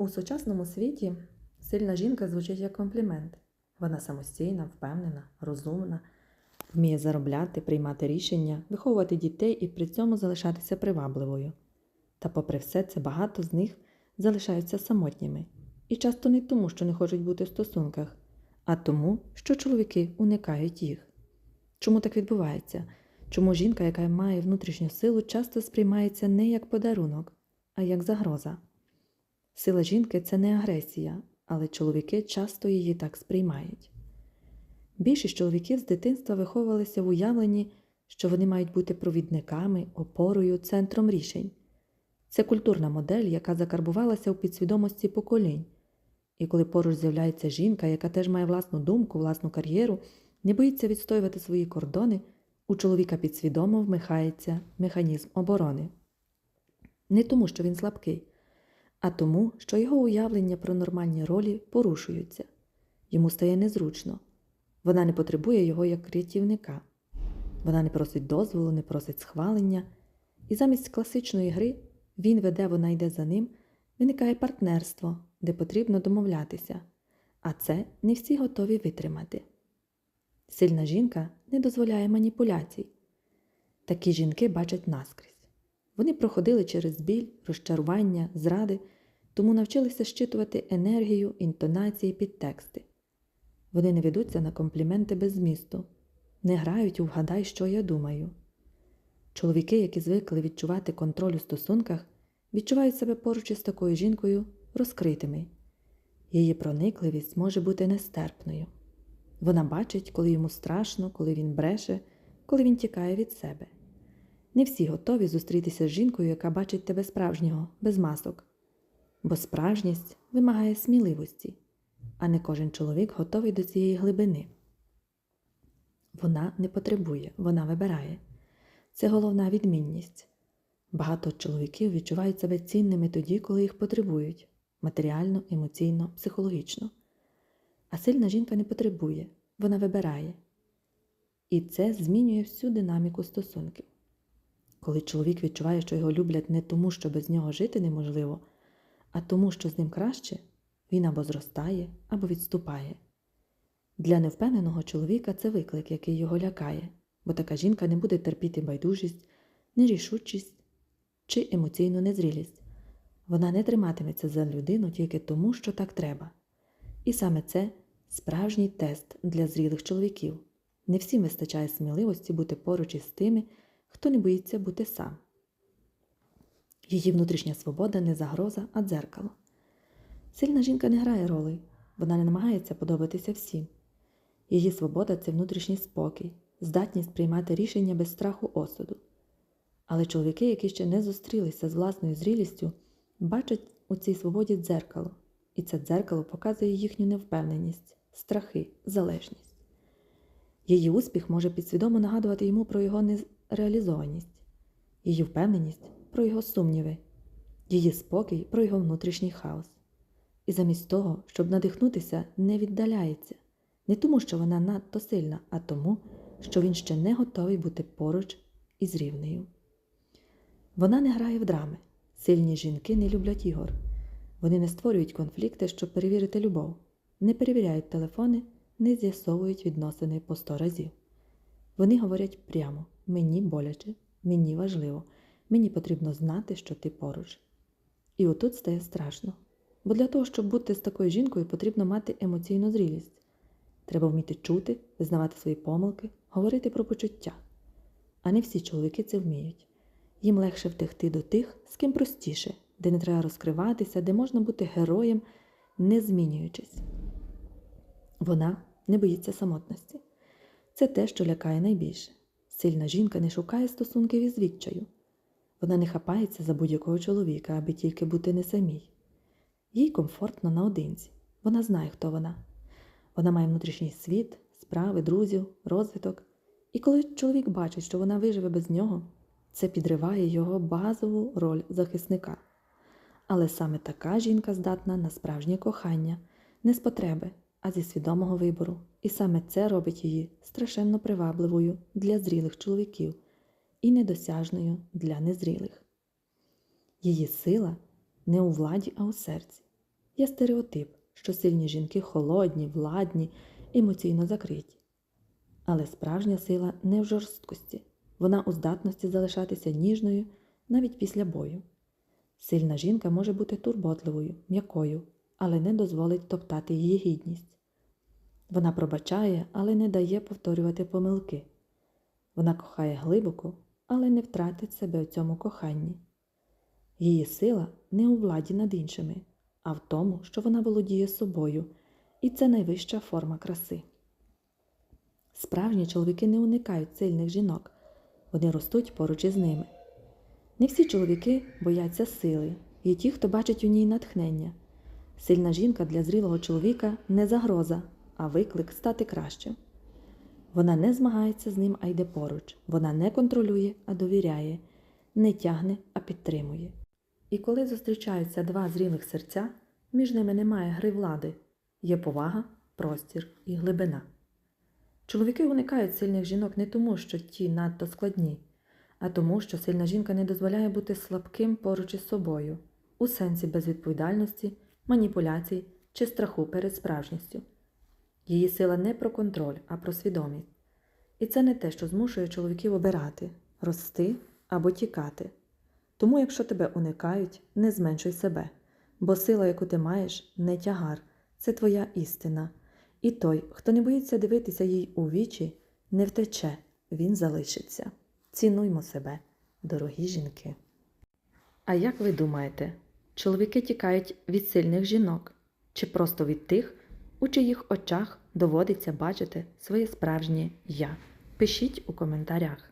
У сучасному світі сильна жінка звучить як комплімент. Вона самостійна, впевнена, розумна, вміє заробляти, приймати рішення, виховувати дітей і при цьому залишатися привабливою. Та, попри все, це багато з них залишаються самотніми. І часто не тому, що не хочуть бути в стосунках, а тому, що чоловіки уникають їх. Чому так відбувається? Чому жінка, яка має внутрішню силу, часто сприймається не як подарунок, а як загроза? Сила жінки це не агресія, але чоловіки часто її так сприймають. Більшість чоловіків з дитинства виховувалися в уявленні, що вони мають бути провідниками, опорою, центром рішень. Це культурна модель, яка закарбувалася у підсвідомості поколінь. І коли поруч з'являється жінка, яка теж має власну думку, власну кар'єру, не боїться відстоювати свої кордони, у чоловіка підсвідомо вмихається механізм оборони. Не тому, що він слабкий, а тому, що його уявлення про нормальні ролі порушуються. Йому стає незручно. Вона не потребує його як рятівника. Вона не просить дозволу, не просить схвалення, і замість класичної гри він веде, вона йде за ним, виникає партнерство, де потрібно домовлятися, а це не всі готові витримати. Сильна жінка не дозволяє маніпуляцій. Такі жінки бачать наскрізь. Вони проходили через біль, розчарування, зради, тому навчилися щитувати енергію, інтонації, підтексти. Вони не ведуться на компліменти без змісту, не грають у вгадай, що я думаю. Чоловіки, які звикли відчувати контроль у стосунках, відчувають себе поруч із такою жінкою розкритими. Її проникливість може бути нестерпною. Вона бачить, коли йому страшно, коли він бреше, коли він тікає від себе. Не всі готові зустрітися з жінкою, яка бачить тебе справжнього, без масок, бо справжність вимагає сміливості, а не кожен чоловік готовий до цієї глибини. Вона не потребує, вона вибирає. Це головна відмінність. Багато чоловіків відчувають себе цінними тоді, коли їх потребують матеріально, емоційно, психологічно. А сильна жінка не потребує, вона вибирає. І це змінює всю динаміку стосунків. Коли чоловік відчуває, що його люблять не тому, що без нього жити неможливо, а тому, що з ним краще, він або зростає, або відступає. Для невпевненого чоловіка це виклик, який його лякає, бо така жінка не буде терпіти байдужість, нерішучість чи емоційну незрілість. Вона не триматиметься за людину тільки тому, що так треба. І саме це справжній тест для зрілих чоловіків. Не всім вистачає сміливості бути поруч із тими, хто не боїться бути сам. Її внутрішня свобода не загроза, а дзеркало. Сильна жінка не грає ролей, вона не намагається подобатися всім. Її свобода це внутрішній спокій, здатність приймати рішення без страху осуду. Але чоловіки, які ще не зустрілися з власною зрілістю, бачать у цій свободі дзеркало, і це дзеркало показує їхню невпевненість, страхи, залежність. Її успіх може підсвідомо нагадувати йому про його нереалізованість, її впевненість про його сумніви, її спокій про його внутрішній хаос. І замість того, щоб надихнутися, не віддаляється, не тому, що вона надто сильна, а тому, що він ще не готовий бути поруч із рівнею. Вона не грає в драми. Сильні жінки не люблять ігор. Вони не створюють конфлікти, щоб перевірити любов, не перевіряють телефони, не з'ясовують відносини по сто разів. Вони говорять прямо: мені боляче, мені важливо, мені потрібно знати, що ти поруч. І отут стає страшно. Бо для того, щоб бути з такою жінкою, потрібно мати емоційну зрілість. Треба вміти чути, визнавати свої помилки, говорити про почуття. А не всі чоловіки це вміють. Їм легше втекти до тих, з ким простіше, де не треба розкриватися, де можна бути героєм, не змінюючись. Вона не боїться самотності. Це те, що лякає найбільше. Сильна жінка не шукає стосунків із відчаю. Вона не хапається за будь-якого чоловіка, аби тільки бути не самій. Їй комфортно наодинці. Вона знає, хто вона. Вона має внутрішній світ, справи, друзів, розвиток. І коли чоловік бачить, що вона виживе без нього, це підриває його базову роль захисника. Але саме така жінка здатна на справжнє кохання, не з потреби, а зі свідомого вибору. І саме це робить її страшенно привабливою для зрілих чоловіків і недосяжною для незрілих. Її сила не у владі, а у серці. Є стереотип, що сильні жінки холодні, владні, емоційно закриті. Але справжня сила не в жорсткості, вона у здатності залишатися ніжною навіть після бою. Сильна жінка може бути турботливою, м'якою, але не дозволить топтати її гідність. Вона пробачає, але не дає повторювати помилки. Вона кохає глибоко, але не втратить себе в цьому коханні. Її сила не у владі над іншими, а в тому, що вона володіє собою, і це найвища форма краси. Справжні чоловіки не уникають сильних жінок, вони ростуть поруч із ними. Не всі чоловіки бояться сили, є ті, хто бачить у ній натхнення. Сильна жінка для зрілого чоловіка не загроза, а виклик стати кращим. Вона не змагається з ним, а йде поруч. Вона не контролює, а довіряє, не тягне, а підтримує. І коли зустрічаються два зрілих серця, між ними немає гри влади, є повага, простір і глибина. Чоловіки уникають сильних жінок не тому, що ті надто складні, а тому, що сильна жінка не дозволяє бути слабким поруч із собою, у сенсі безвідповідальності, маніпуляцій чи страху перед справжністю. Її сила не про контроль, а про свідомість. І це не те, що змушує чоловіків обирати, рости або тікати. Тому, якщо тебе уникають, не зменшуй себе, бо сила, яку ти маєш, не тягар, це твоя істина. І той, хто не боїться дивитися їй у вічі, не втече, він залишиться. Цінуймо себе, дорогі жінки. А як ви думаєте, чоловіки тікають від сильних жінок чи просто від тих, у чиїх очах доводиться бачити своє справжнє я? Пишіть у коментарях.